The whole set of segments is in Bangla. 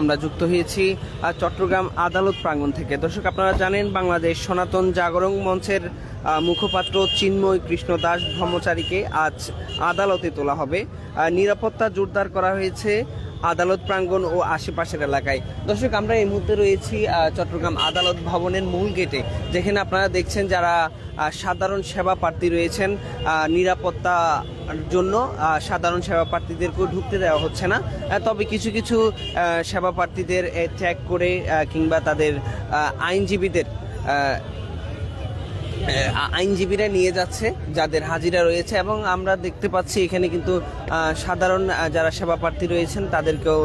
আমরা যুক্ত হয়েছি চট্টগ্রাম আদালত প্রাঙ্গণ থেকে। দর্শক, আপনারা জানেন বাংলাদেশ সনাতন জাগরণ মঞ্চের মুখপাত্র চিন্ময় কৃষ্ণ দাস ব্রহ্মচারীকে আজ আদালতে তোলা হবে। নিরাপত্তা জোরদার করা হয়েছে। আদালত প্রাঙ্গণ ও আশেপাশের এলাকায়। দর্শক, আমরা এই মুহূর্তে রয়েছি চট্টগ্রাম আদালত ভবনের মূল গেটে, যেখানে আপনারা দেখছেন যারা সাধারণ সেবা প্রার্থী রয়েছেন নিরাপত্তা জন্য সাধারণ সেবা প্রার্থীদেরকেও ঢুকতে দেওয়া হচ্ছে না। তবে কিছু কিছু সেবা প্রার্থীদের ট্যাগ করে কিংবা তাদের আইনজীবীদের আইনজীবীরা নিয়ে যাচ্ছে, যাদের হাজিরা রয়েছে এবং আমরা দেখতে পাচ্ছি এখানে কিন্তু সাধারণ যারা সেবা প্রার্থী রয়েছেন তাদেরকেও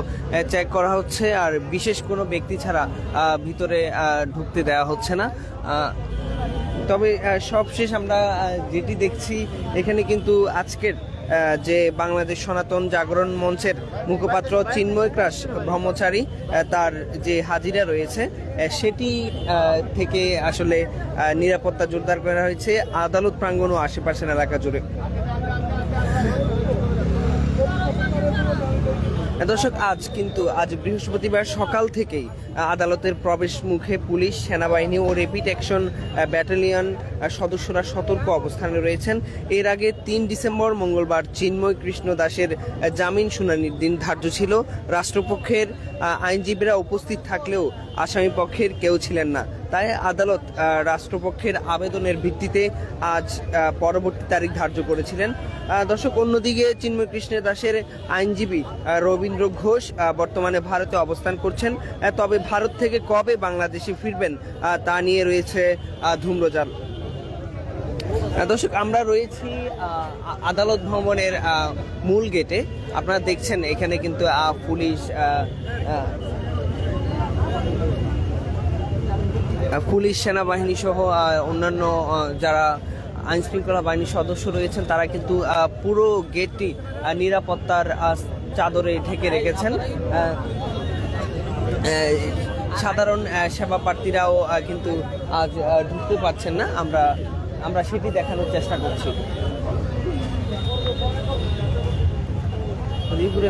চেক করা হচ্ছে। আর বিশেষ কোনো ব্যক্তি ছাড়া ভিতরে ঢুকতে দেওয়া হচ্ছে না। তবে সবশেষ আমরা যেটি দেখছি, এখানে কিন্তু আজকের যে বাংলাদেশ সনাতন জাগরণ মঞ্চের মুখপাত্র চিন্ময় ক্রাস ব্রহ্মচারী তার যে হাজিরা রয়েছে সেটি থেকে আসলে নিরাপত্তা জোরদার করা হয়েছে। আদালত প্রাঙ্গণ ও আশেপাশের এলাকা জুড়ে। দর্শক, আজ কিন্তু, আজ বৃহস্পতিবার সকাল থেকেই আদালতের প্রবেশ মুখে পুলিশ, সেনাবাহিনী ও রেপিড অ্যাকশন ব্যাটালিয়ন সদস্যরা সতর্ক অবস্থানে রয়েছেন। এর আগে তিন ডিসেম্বর মঙ্গলবার চিন্ময় কৃষ্ণ দাসের জামিন শুনানির দিন ধার্য ছিল। রাষ্ট্রপক্ষের আইনজীবীরা উপস্থিত থাকলেও আসামি পক্ষের কেউ ছিলেন না। তাই আদালত রাষ্ট্রপক্ষের আবেদনের ভিত্তিতে আজ পরবর্তী তারিখ ধার্য করেছিলেন। দর্শক, অন্যদিকে চিন্ময় কৃষ্ণ দাসের আইনজীবী রবীন্দ্র ঘোষ বর্তমানে ভারতে অবস্থান করছেন। তবে ভারত থেকে কবে বাংলাদেশে ফিরবেন তা নিয়ে রয়েছে ধূম্রজাল। দর্শক, আমরা রয়েছি আদালত ভবনের মূল গেটে। আপনারা দেখছেন, এখানে কিন্তু পুলিশ পুলিশ, সেনাবাহিনী সহ অন্যান্য যারা আইন শৃঙ্খলা বাহিনীর সদস্য রয়েছেন, তারা কিন্তু পুরো গেটটি নিরাপত্তার চাদরে ঢেকে রেখেছেন। সাধারণ সেবা প্রার্থীরাও কিন্তু আজ ঢুকতে পারছেন না। আমরা আমরা সেটি দেখানোর চেষ্টা করছি। ঘুরে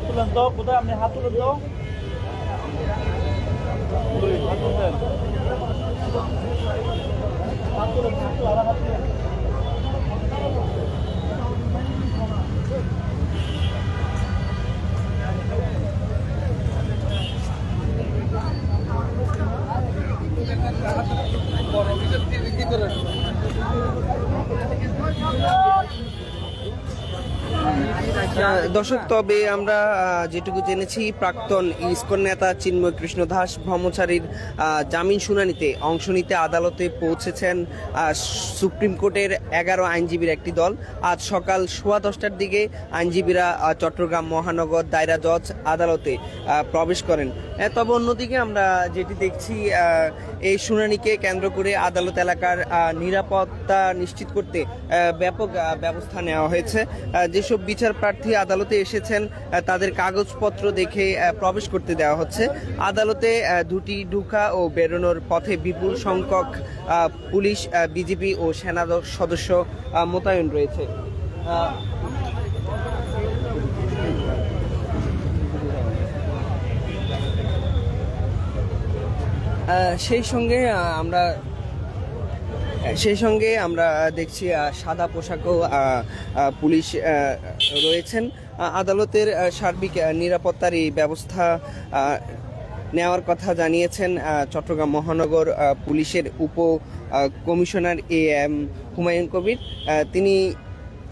হাত তুলেন তো কোথায় আপনি হাত তুলেন তো? হাত তুলতেন হাত তুলেন হাত তুলেন আবার হাত তুলেন আহ, দর্শক, তবে আমরা যেটুকু জেনেছি, প্রাক্তন ইস্কন নেতা চিন্ময় কৃষ্ণ দাস ব্রহ্মচারীর জামিন শুনানিতে অংশ নিতে আদালতে পৌঁছেছেন সুপ্রিম কোর্টের এগারো আইনজীবীর একটি দল। আজ সকাল সোয়া দশটার দিকে আইনজীবীরা চট্টগ্রাম মহানগর দায়রা জজ আদালতে প্রবেশ করেন। তবে অন্যদিকে আমরা যেটি দেখছি এই শুনানিকে কেন্দ্র করে আদালত এলাকার নিরাপত্তা নিশ্চিত করতে ব্যাপক ব্যবস্থা নেওয়া হয়েছে। যেসব বিচার প্রার্থী আদালতে এসেছেন তাদের কাগজপত্র দেখে প্রবেশ করতে দেওয়া হচ্ছে। আদালতে দুটি ঢুকা ও বেরোনোর পথে বিপুল সংখ্যক পুলিশ বিজেপি ও সেনা সদস্য মোতায়েন রয়েছে। সেই সঙ্গে আমরা, সেই সঙ্গে আমরা দেখছি সাদা পোশাকও পুলিশ রয়েছেন। আদালতের সার্বিক নিরাপত্তার এই ব্যবস্থা নেওয়ার কথা জানিয়েছেন চট্টগ্রাম মহানগর পুলিশের উপ commissioner A M Humayun Kabir. তিনি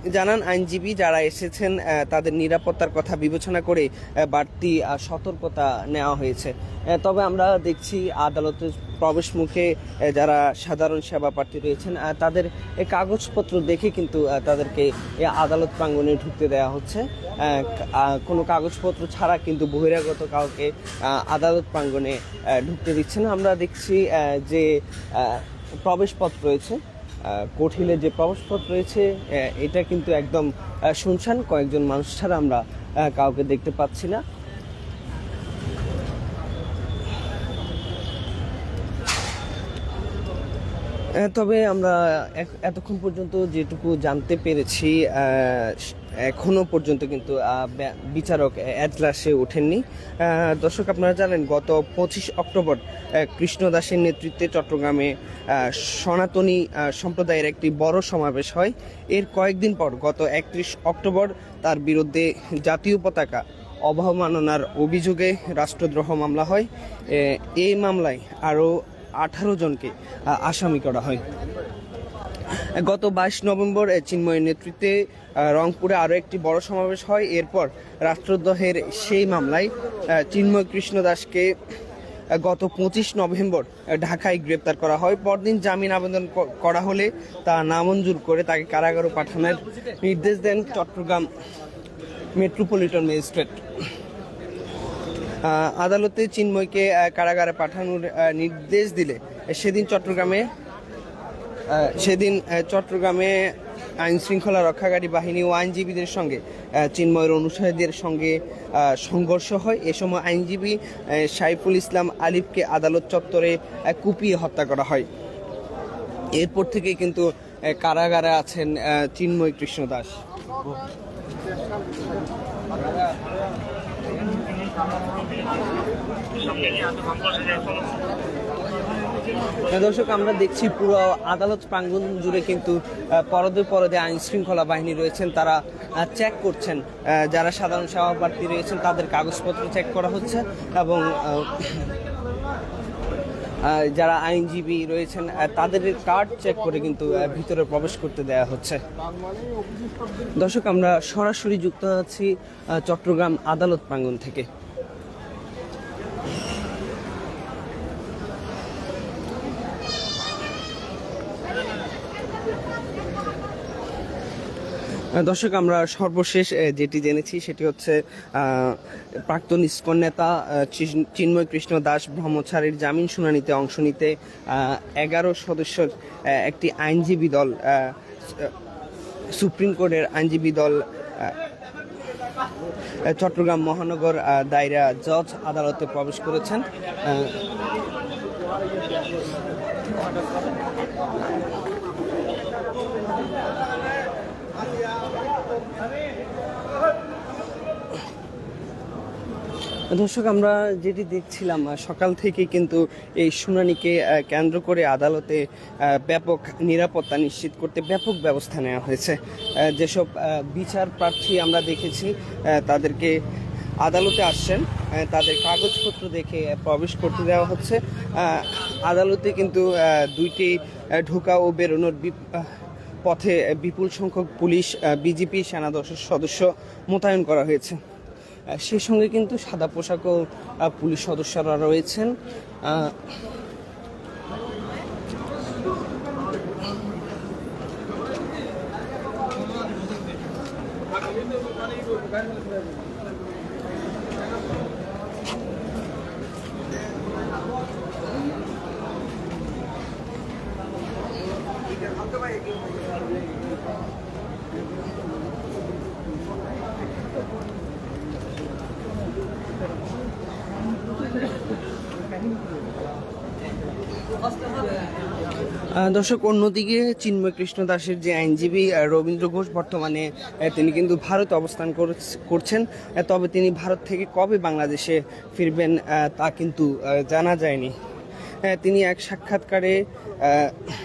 জানান আইনজীবী যারা এসেছেন তাদের নিরাপত্তার কথা বিবেচনা করে বাড়তি সতর্কতা নেওয়া হয়েছে। তবে আমরা দেখছি আদালতের প্রবেশ মুখে যারা সাধারণ সেবা প্রার্থী রয়েছেন তাদের কাগজপত্র দেখে কিন্তু তাদেরকে আদালত প্রাঙ্গণে ঢুকতে দেওয়া হচ্ছে। কোনো কাগজপত্র ছাড়া কিন্তু বহিরাগত কাউকে আদালত প্রাঙ্গণে আহ, ঢুকতে দিচ্ছে না। আমরা দেখছি যে প্রবেশপথ রয়েছে আহ, যে প্রবেশপথ রয়েছে এটা কিন্তু একদম শুনশান কয়েকজন মানুষ ছাড়া আমরা কাউকে দেখতে পাচ্ছি না। তবে আমরা এতক্ষণ পর্যন্ত যেটুকু জানতে পেরেছি এখনও পর্যন্ত কিন্তু বিচারক এজলাসে ওঠেননি। দর্শক আপনারা জানেন, গত পঁচিশ অক্টোবর কৃষ্ণ দাসের নেতৃত্বে চট্টগ্রামে সনাতনী সম্প্রদায়ের একটি বড় সমাবেশ হয়। এর কয়েকদিন পর, গত একত্রিশ অক্টোবর, তার বিরুদ্ধে জাতীয় পতাকা অবমাননার অভিযোগে রাষ্ট্রদ্রোহ মামলা হয়। এই মামলায় আরও আঠারো জনকে আসামি করা হয়। গত বাইশ নভেম্বর চিন্ময়ের নেতৃত্বে রংপুরে আরও একটি বড় সমাবেশ হয়। এরপর রাষ্ট্রদ্রোহের সেই মামলায় চিন্ময় কৃষ্ণ দাসকে গত পঁচিশ নভেম্বর ঢাকায় গ্রেপ্তার করা হয়। পরদিন জামিন আবেদন করা হলে তা নামঞ্জুর করে তাকে কারাগারে পাঠানোর নির্দেশ দেন চট্টগ্রাম মেট্রোপলিটন ম্যাজিস্ট্রেট। আদালতে চিন্ময়কে কারাগারে পাঠানোর নির্দেশ দিলে সেদিন চট্টগ্রামে সেদিন চট্টগ্রামে আইন শৃঙ্খলা রক্ষাকারী বাহিনী ও আইনজীবীদের সঙ্গে চিন্ময়ের অনুসারীদের সঙ্গে সংঘর্ষ হয়। এ সময় আইনজীবী সাইফুল ইসলাম আলিফকে আদালত চত্বরে কুপিয়ে হত্যা করা হয়। এরপর থেকেই কিন্তু কারাগারে আছেন চিন্ময় কৃষ্ণ দাস। দর্শক, আমরা দেখছি পুরো আদালত প্রাঙ্গণ জুড়ে কিন্তু পরদে পরদে আইন শৃঙ্খলা বাহিনী রয়েছেন, তারা চেক করছেন যারা সাধারণ সভাপ্রার্থী রয়েছেন, তাদের কাগজপত্র চেক করা হচ্ছে এবং যারা আইনজীবী রয়েছেন তাদের কার্ড চেক করে কিন্তু ভিতরে প্রবেশ করতে দেওয়া হচ্ছে। দর্শক, আমরা সরাসরি যুক্ত আছি চট্টগ্রাম আদালত প্রাঙ্গণ থেকে। দর্শক, আমরা সর্বশেষ যেটি জেনেছি সেটি হচ্ছে প্রাক্তন ইস্কন নেতা চিন্ময় কৃষ্ণ দাস ব্রহ্মচারীর জামিন শুনানিতে অংশ নিতে এগারো সদস্যের একটি আইনজীবী দল সুপ্রিম কোর্টের আইনজীবী দল চট্টগ্রাম মহানগর দায়রা জজ আদালতে প্রবেশ করেছেন। দর্শক, আমরা যেটি দেখছিলাম সকাল থেকে কিন্তু এই শুনানিকে কেন্দ্র করে আদালতে ব্যাপক নিরাপত্তা নিশ্চিত করতে ব্যাপক ব্যবস্থা নেওয়া হয়েছে। যেসব বিচার প্রার্থী আমরা দেখেছি তাদেরকে আদালতে আসছেন তাদের কাগজপত্র দেখে প্রবেশ করতে দেওয়া হচ্ছে। আদালতে কিন্তু দুইটি ঢোকা ও বেরোনোর পথে বিপুল সংখ্যক পুলিশ বিজেপি, সেনা দশের সদস্য মোতায়েন করা হয়েছে। সেই সঙ্গে কিন্তু সাদা পোশাকও পুলিশ সদস্যরা রয়েছেন। দর্শক, অন্যদিকে চিন্ময় কৃষ্ণ দাসের যে আইনজীবী রবীন্দ্র ঘোষ বর্তমানে তিনি কিন্তু ভারতে অবস্থান করছ- করছেন। তবে তিনি ভারত থেকে কবে বাংলাদেশে ফিরবেন তা কিন্তু জানা যায়নি। তিনি এক সাক্ষাৎকারে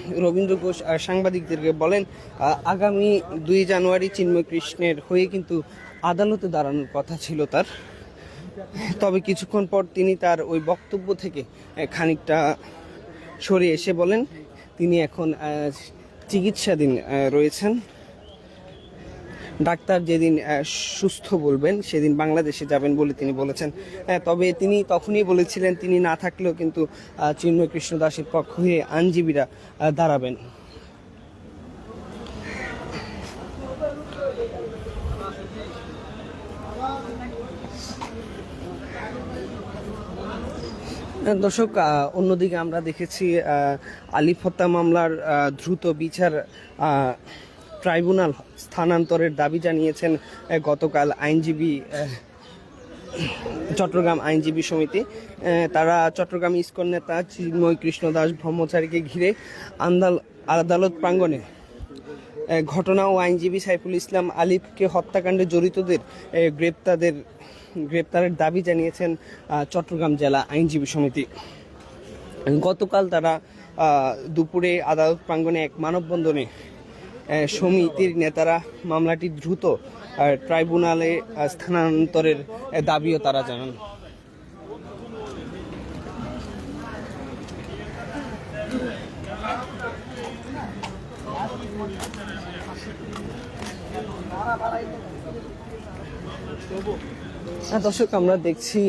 রবীন্দ্র ঘোষ সাংবাদিকদেরকে বলেন আগামী দুই জানুয়ারি চিন্ময় কৃষ্ণের হয়ে কিন্তু আদালতে দাঁড়ানোর কথা ছিল তার। তবে কিছুক্ষণ পর তিনি তার ওই বক্তব্য থেকে খানিকটা সরে এসে বলেন তিনি এখন চিকিৎসাধীন রয়েছেন। ডাক্তার যেদিন সুস্থ বলবেন, সেদিন বাংলাদেশে যাবেন বলে তিনি বলেছেন। তবে তিনি তখনই বলেছিলেন, তিনি না থাকলেও কিন্তু চিন্ময় কৃষ্ণ দাসের পক্ষ হয়ে আইনজীবীরা দাঁড়াবেন। দর্শক অন্যদিকে আমরা দেখেছি আলিফ হত্যা মামলার দ্রুত বিচার ট্রাইব্যুনাল স্থানান্তরের দাবি জানিয়েছেন গতকাল আইনজীবী চট্টগ্রাম আইনজীবী সমিতি। তারা চট্টগ্রাম ইস্কন নেতা চিন্ময় কৃষ্ণ দাস ব্রহ্মচারীকে ঘিরে আন্দাল আদালত প্রাঙ্গণে ঘটনা ও আইনজীবী সাইফুল ইসলাম আলিফকে হত্যাকাণ্ডে জড়িতদের আহ, গ্রেপ্তারদের গ্রেপ্তারের দাবি জানিয়েছেন চট্টগ্রাম জেলা আইনজীবী সমিতি। গতকাল তারা দুপুরে আদালত প্রাঙ্গণে এক মানববন্ধনে সমিতির নেতারা মামলাটি দ্রুত ট্রাইব্যুনালে স্থানান্তরের দাবিও তারা জানান। হ্যাঁ, দর্শক, আমরা দেখছি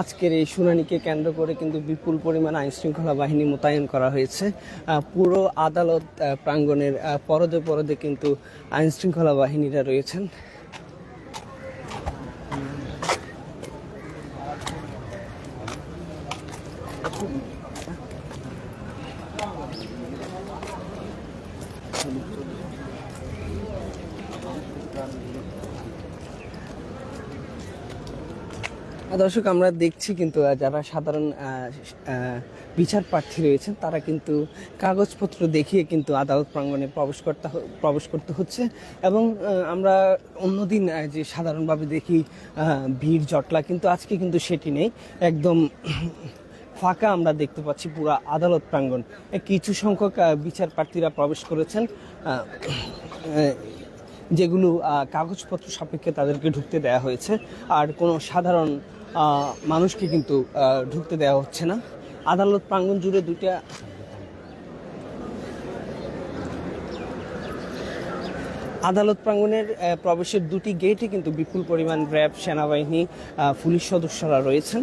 আজকের এই শুনানিকে কেন্দ্র করে কিন্তু বিপুল পরিমাণ আইন শৃঙ্খলা বাহিনী মোতায়েন করা হয়েছে। পুরো আদালত প্রাঙ্গণের পরদে পরদে কিন্তু আইন শৃঙ্খলা বাহিনীরা রয়েছেন। দর্শক, আমরা দেখছি কিন্তু যারা সাধারণ বিচার প্রার্থী রয়েছেন, তারা কিন্তু কাগজপত্র দেখিয়ে কিন্তু আদালত প্রাঙ্গণে প্রবেশ করতে প্রবেশ করতে হচ্ছে এবং আমরা অন্যদিন যে সাধারণভাবে দেখি ভিড়, জটলা কিন্তু আজকে কিন্তু সেটি নেই। একদম ফাঁকা আমরা দেখতে পাচ্ছি পুরো আদালত প্রাঙ্গণ। কিছু সংখ্যক বিচার প্রার্থীরা প্রবেশ করেছেন যেগুলো কাগজপত্র সাপেক্ষে তাদেরকে ঢুকতে দেওয়া হয়েছে। আর কোনো সাধারণ মানুষকে কিন্তু ঢুকতে দেওয়া হচ্ছে না। আদালত প্রাঙ্গণ জুড়ে দুইটা আদালত প্রাঙ্গণের প্রবেশের দুটি গেটে কিন্তু বিপুল পরিমাণ র্যাব সেনাবাহিনী পুলিশ সদস্যরা রয়েছেন।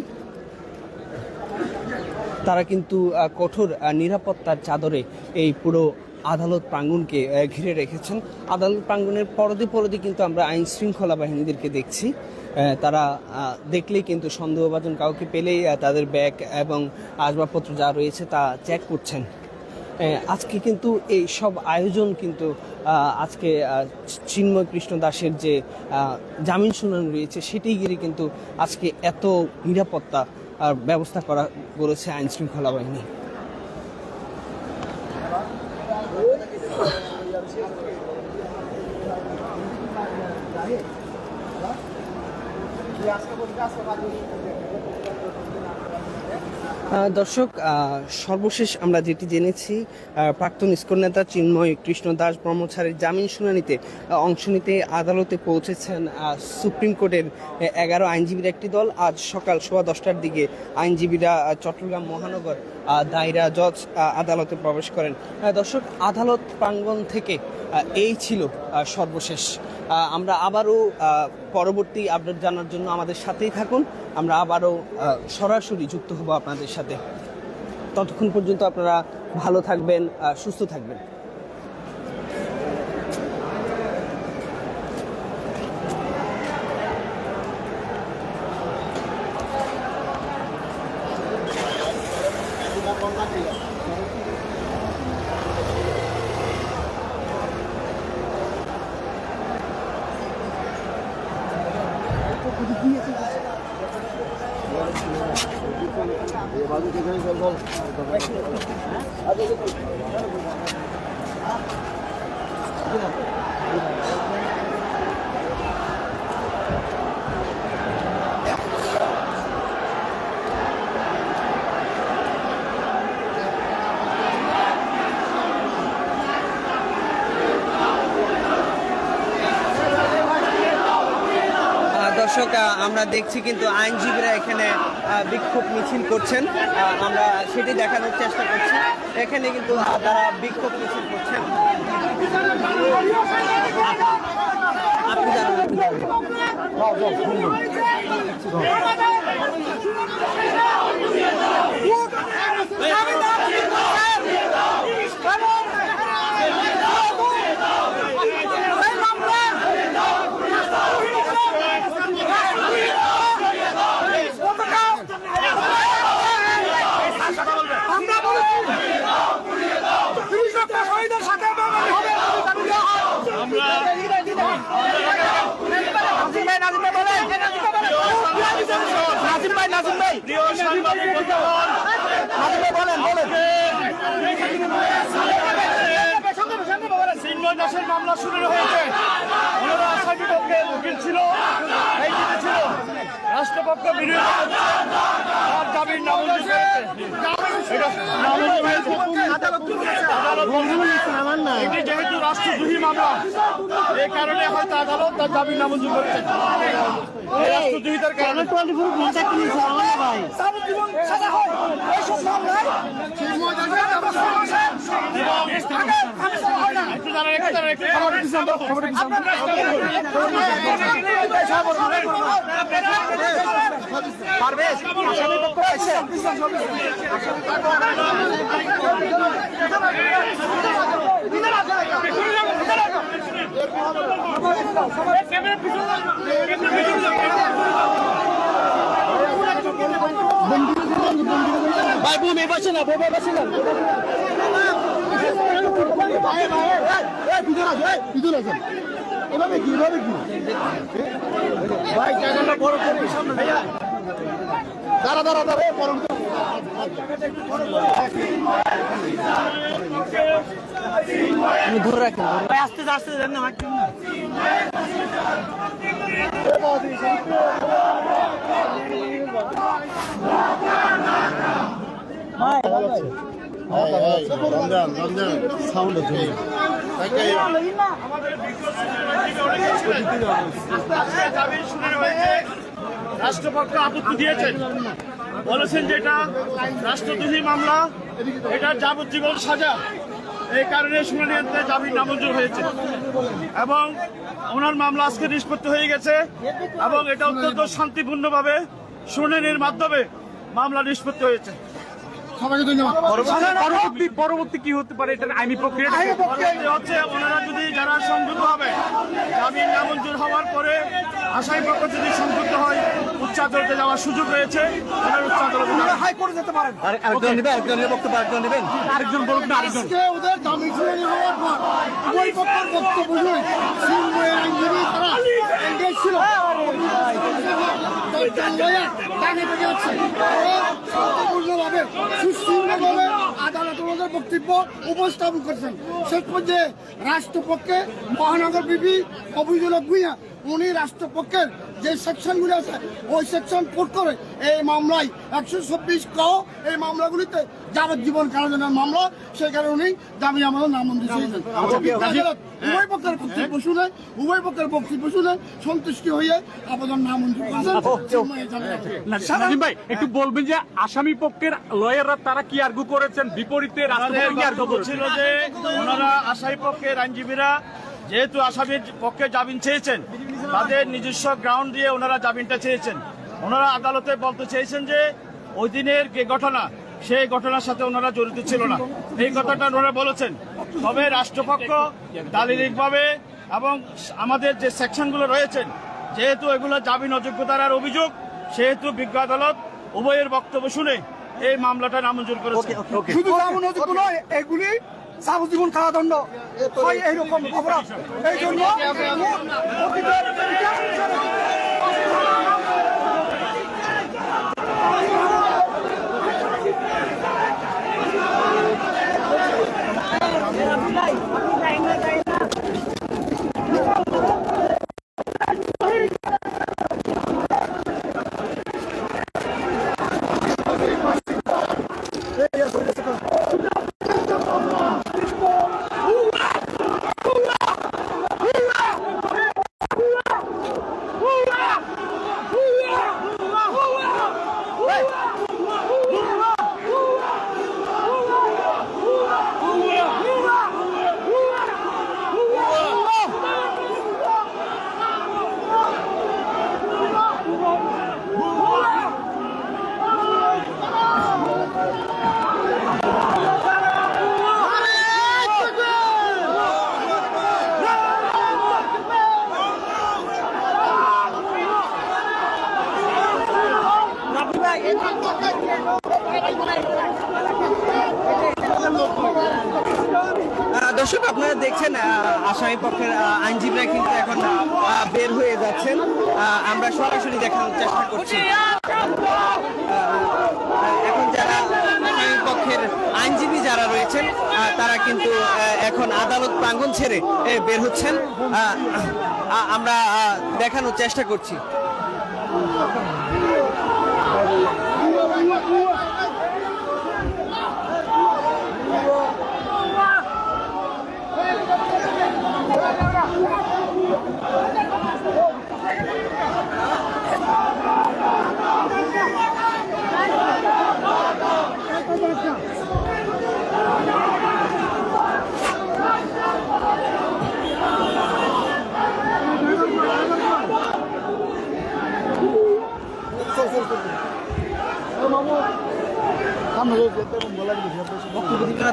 তারা কিন্তু কঠোর নিরাপত্তার চাদরে এই পুরো আদালত প্রাঙ্গণকে ঘিরে রেখেছেন। আদালত প্রাঙ্গণের পরদে পরদি কিন্তু আমরা আইন শৃঙ্খলা বাহিনীদেরকে দেখছি। তারা দেখলেই কিন্তু সন্দেহভাজন কাউকে পেলেই তাদের ব্যাগ এবং আসবাবপত্র যা রয়েছে তা চেক করছেন। আজকে কিন্তু এই সব আয়োজন কিন্তু আজকে চিন্ময় কৃষ্ণ দাসের যে জামিন শুনানি রয়েছে সেটি ঘিরে কিন্তু আজকে এত নিরাপত্তা আর ব্যবস্থা করা করেছে আইন শৃঙ্খলা বাহিনী। আহ, দর্শক সর্বশেষ আমরা যেটি জেনেছি প্রাক্তন ইস্কন নেতা চিন্ময় কৃষ্ণ দাস ব্রহ্মচারীর জামিন শুনানিতে অংশ নিতে আদালতে পৌঁছেছেন সুপ্রিম কোর্টের এগারো আইনজীবীর একটি দল। আজ সকাল সোয়া দশটার দিকে আইনজীবীরা চট্টগ্রাম মহানগর দায়রা জজ আদালতে প্রবেশ করেন। দর্শক, আদালত প্রাঙ্গণ থেকে এই ছিল সর্বশেষ। আমরা আবারও পরবর্তী আপডেট জানার জন্য আমাদের সাথেই থাকুন। আমরা আবারও সরাসরি যুক্ত হব আপনাদের সাথে। ততক্ষণ পর্যন্ত আপনারা ভালো থাকবেন সুস্থ থাকবেন। দর্শক আমরা দেখছি, কিন্তু আইনজীবীরা এখানে বিক্ষোভ মিছিল করছেন। আমরা সেটি দেখানোর চেষ্টা করছি। এখানে কিন্তু তারা বিক্ষোভ মিছিল করছেন। আপনি জানান, আপনি জানান। আমরা বলেছি তিরিশ লক্ষ শহীদের সাথে বাঙালি হবে নাজিম ভাই নাজিম ভাই। নাজিম ভাই বলেন বলেন। দাসের মামলা শুরু হয়েছে। ওনারা আসামি পক্ষে উকিল ছিল এই ছিল। রাষ্ট্রপক্ষ বিরোধী তার নামঞ্জুর এটা এটি যেহেতু রাষ্ট্রদ্রোহী মামলা এই কারণে হয়তো আদালত তার জামিন নামঞ্জুর রাষ্ট্রদ্রোহিতার কারণে। পারবেশ আসামি পক্ষ এসে ভাই বুম এই পাশে না বোবা পাশে না এভাবে কি এভাবে কি ভাই জায়গাটা বড় করে সামনে ভাইয়া দাঁড়া দাঁড়া দাঁড়া বড় করে। ভাই আস্তে আস্তে না আমাকে রমজান রমজান রাষ্ট্রপক্ষ আপত্তি দিয়েছেন। বলেছেন যে এটা রাষ্ট্রদ্রোহী মামলা, এটা যাবজ্জীবন সাজা। এই কারণে শুনানিতে জামিন নামঞ্জুর হয়েছে। এবং ওনার মামলা আজকে নিষ্পত্তি হয়ে গেছে এবং এটা অত্যন্ত শান্তিপূর্ণভাবে শুনানির মাধ্যমে মামলা নিষ্পত্তি হয়েছে। সবাইকে ধন্যবাদ। পরবর্তী পরবর্তী কি হতে পারে? এটা আইনি প্রক্রিয়া হচ্ছে ওনারা যদি যারা সংযুক্ত হবে জামিন নামঞ্জুর হওয়ার পরে আসামি পক্ষ যদি সংযুক্ত হয় উচ্চ আদালতে যাওয়ার সুযোগ রয়েছে। ওনারা উচ্চ আদালতে হাইকোর্টে যেতে পারেন। আরেকজন নেবেন আরেকজন বক্তব্য আরেকজন নেবেন? আরেকজন বলুন না আরেকজন। আজকে ওদের জামিন শুনানি হওয়ার পর উভয় পক্ষের বক্তব্য শুনে সিংহের আইনজীবী তারা এঙ্গেজ ছিল। শান্তিপূর্ণভাবে সুশৃঙ্খলভাবে আদালত বক্তব্য উপস্থাপন করছেন শেষ পর্যায়ে রাষ্ট্রপক্ষে মহানগর বিপি অভিযোগ ভূঁইয়া উনি রাষ্ট্রপক্ষের যে সেকশনগুলি আছে ওই সেকশন কোট করে এই মামলায় একশো চব্বিশ ক এই মামলাগুলিতে যাবজ্জীবন কারাদণ্ডের মামলা সেই কারণে উনি আমাদের নামঞ্জুর করেছেন উভয় পক্ষের বক্তব্য শুনে উভয় পক্ষের বক্তব্য শুনে সন্তুষ্টি হয়ে আবেদন নামঞ্জুর করেছেন। জানালেন। নাজিম ভাই একটু বলবেন যে আসামি পক্ষের লয়াররা তারা কি আর্গু করেছেন? বিপরীতে ছিল যে ওনারা আসামি পক্ষের আইনজীবীরা যেহেতু আসামির পক্ষে জামিন চেয়েছেন তাদের নিজস্ব গ্রাউন্ড দিয়ে ওনারা জামিনটা চেয়েছেন। ওনারা আদালতে বলতে চেয়েছেন যে ওই দিনের যে ঘটনা সেই ঘটনার সাথে ওনারা জড়িত ছিল না। এই কথাটা ওনারা বলেছেন। তবে রাষ্ট্রপক্ষ দালিলিকভাবে এবং আমাদের যে সেকশনগুলো রয়েছেন যেহেতু এগুলো জামিন অযোগ্যতার অভিযোগ সেহেতু বিজ্ঞ আদালত উভয়ের বক্তব্য শুনে এই মামলাটা নামঞ্জুর করেছে শুধু নয় এগুলি যাবজ্জীবন কারাদণ্ড। হয় এইরকম অপরাধ। এই জন্য অতীতের দর্শক, আপনারা দেখছেন আসামি পক্ষের আইনজীবীরা কিন্তু এখন বের হয়ে যাচ্ছেন। আমরা সরাসরি দেখানোর চেষ্টা করছি। এখন যারা আসামি পক্ষের আইনজীবী যারা রয়েছেন তারা কিন্তু এখন আদালত প্রাঙ্গণ ছেড়ে বের হচ্ছেন। আমরা দেখানোর চেষ্টা করছি।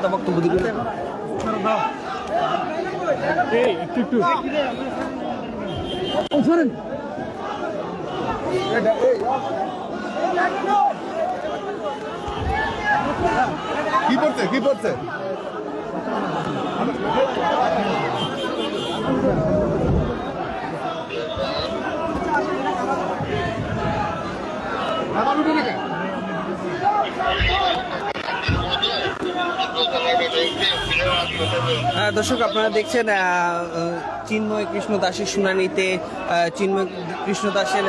তো বক্তব্য দিবে না এই একটু একটু। কি করছে কি করছে দর্শক আপনারা দেখছেন চিন্ময় কৃষ্ণ দাসের শুনানিতে চিন্ময় কৃষ্ণ দাসের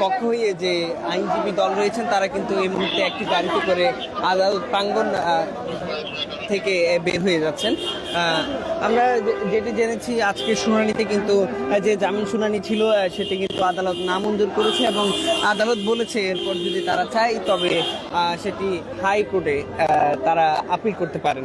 পক্ষ হয়ে যে আইনজীবী দল রয়েছেন তারা কিন্তু এই মুহূর্তে একটি গাড়িতে করে আদালত প্রাঙ্গণ আহ, থেকে বের হয়ে যাচ্ছেন। আমরা যেটি জেনেছি আজকের শুনানিতে কিন্তু যে জামিন শুনানি ছিল সেটি কিন্তু আদালত নামঞ্জুর করেছে এবং আদালত বলেছে এরপর যদি তারা চায় তবে সেটি হাইকোর্টে তারা আপিল করতে পারেন।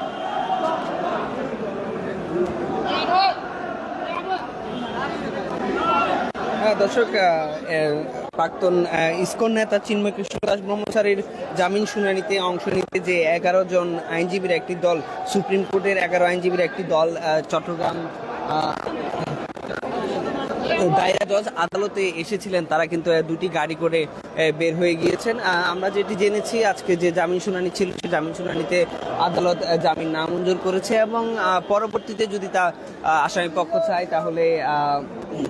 দর্শক আহ, আহ, প্রাক্তন ইসকন নেতা চিন্ময় কৃষ্ণ দাস ব্রহ্মচারীর জামিন শুনানিতে অংশ নিতে যে এগারো জন আইনজীবীর একটি দল সুপ্রিম কোর্টের এগারো আইনজীবীর একটি দল চট্টগ্রাম দায়রা জজ আদালতে এসেছিলেন। তারা কিন্তু দুটি গাড়ি করে বের হয়ে গিয়েছেন। আমরা যেটি জেনেছি আজকে যে জামিন শুনানি ছিল সে জামিন শুনানিতে আদালত জামিন নামঞ্জুর করেছে এবং পরবর্তীতে যদি তা আসামি পক্ষ চায় তাহলে আহ, এ,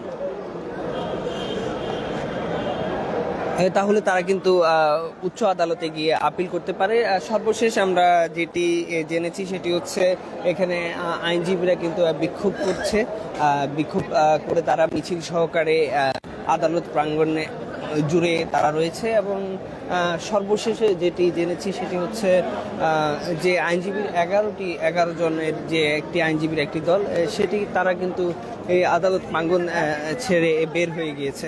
তাহলে তারা কিন্তু উচ্চ আদালতে গিয়ে আপিল করতে পারে। সর্বশেষ আমরা যেটি জেনেছি সেটি হচ্ছে এখানে আইনজীবীরা কিন্তু বিক্ষোভ করছে। বিক্ষোভ করে তারা মিছিল সহকারে আদালত প্রাঙ্গণে জুড়ে তারা রয়েছে এবং সর্বশেষে যেটি জেনেছি সেটি হচ্ছে যে আইনজীবীর এগারোটি, এগারো জনের যে একটি আইনজীবীর একটি দল সেটি তারা কিন্তু এই আদালত প্রাঙ্গণ ছেড়ে বের হয়ে গিয়েছে।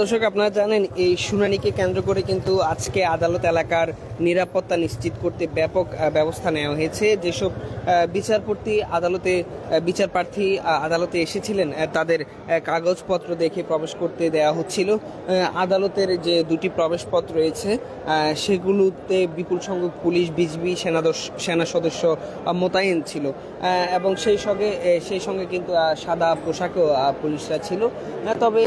দর্শক, আপনারা জানেন, এই শুনানিকে কেন্দ্র করে কিন্তু আজকে আদালত এলাকার নিরাপত্তা নিশ্চিত করতে ব্যাপক ব্যবস্থা নেওয়া হয়েছে। যেসব বিচারপতি আদালতে বিচার প্রার্থী আদালতে এসেছিলেন তাদের কাগজপত্র দেখে প্রবেশ করতে দেওয়া হচ্ছিল। আদালতের যে দুটি প্রবেশপত্র রয়েছে সেগুলোতে বিপুল সংখ্যক পুলিশ, বিজিবি সেনাদস সেনা সদস্য মোতায়েন ছিল। এবং সেই সঙ্গে সেই সঙ্গে কিন্তু সাদা পোশাকেও পুলিশরা ছিল। তবে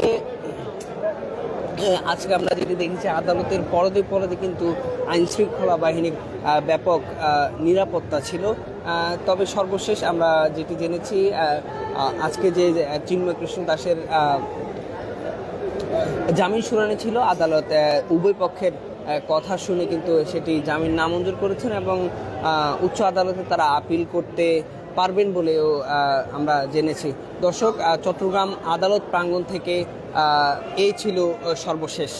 আজকে আমরা যেটি দেখেছি আদালতের পরদে পরদে কিন্তু আইন শৃঙ্খলা বাহিনীর ব্যাপক নিরাপত্তা ছিল। তবে সর্বশেষ আমরা যেটি জেনেছি আজকে যে আহ, চিন্ময় কৃষ্ণ দাসের জামিন শুনানি ছিল আদালত উভয় পক্ষের কথা শুনে কিন্তু সেটি জামিন নামঞ্জুর করেছেন এবং উচ্চ আদালতে তারা আপিল করতে পারবেন বলেও আমরা জেনেছি। দর্শক চট্টগ্রাম আদালত প্রাঙ্গণ থেকে এই ছিল সর্বশেষ।